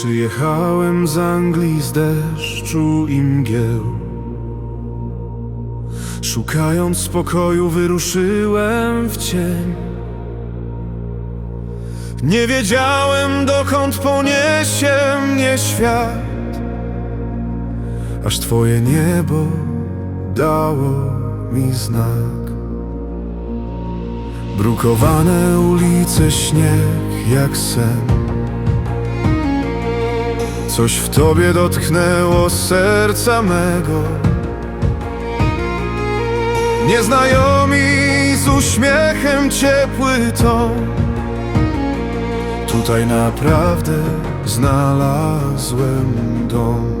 Przyjechałem z Anglii z deszczu i mgieł. Szukając spokoju wyruszyłem w cień. Nie wiedziałem dokąd poniesie mnie świat. Aż twoje niebo dało mi znak. Brukowane ulice, śnieg jak sen Coś w tobie dotknęło serca mego. Nieznajomi z uśmiechem ciepły ton Tutaj naprawdę znalazłem dom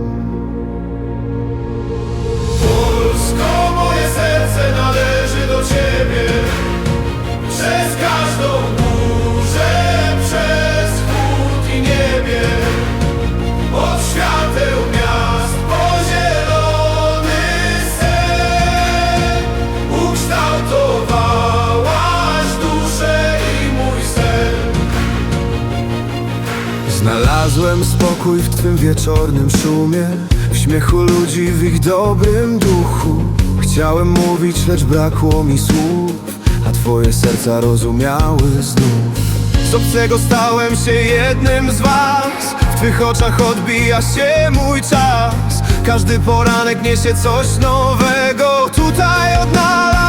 Znalazłem spokój w twym wieczornym szumie W śmiechu ludzi, w ich dobrym duchu. Chciałem mówić, lecz brakło mi słów A twoje serca rozumiały znów. Z obcego stałem się jednym z was W twych oczach odbija się mój czas. Każdy poranek niesie coś nowego Tutaj odnalazłem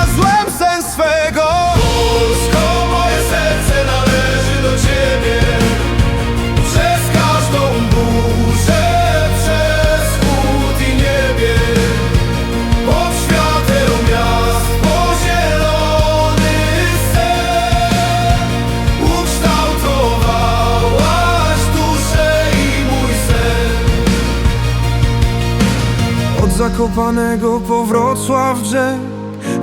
Zakopanego po Wrocław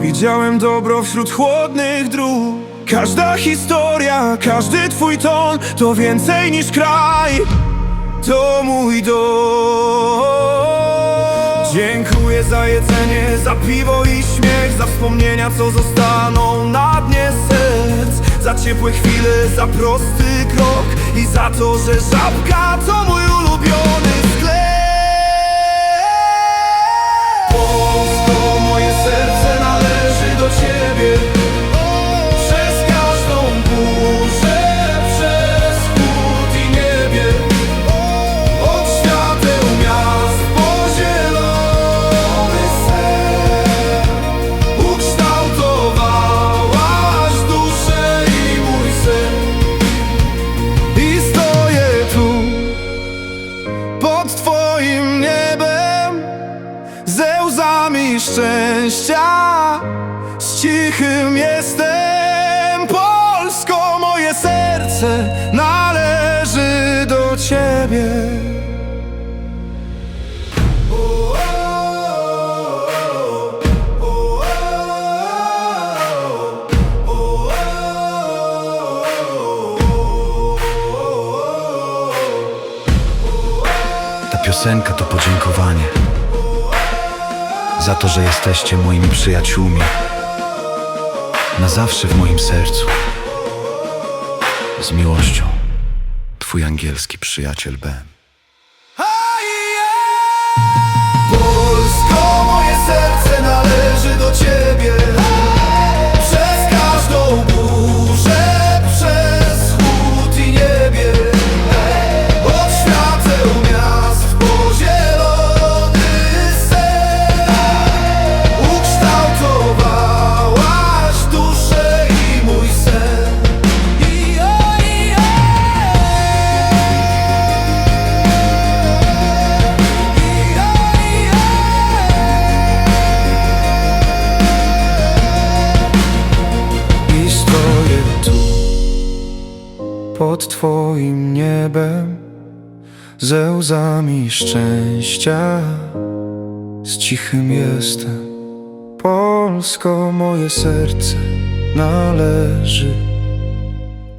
Widziałem dobro wśród chłodnych dróg. Każda historia, każdy twój ton To więcej niż kraj. To mój dom. Dziękuję za jedzenie, za piwo i śmiech Za wspomnienia, co zostaną na dnie serc. Za ciepłe chwile, za prosty krok I za to, że żabka to mój ulubiony szczęścia, z cichym jestem. Polsko, moje serce należy do ciebie. Ta piosenka to podziękowanie za to, że jesteście moimi przyjaciółmi. Na zawsze w moim sercu. Z miłością, Twój angielski przyjaciel Ben. Pod Twoim niebem ze łzami szczęścia, z cichym jestem. Polsko, moje serce należy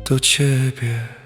do Ciebie.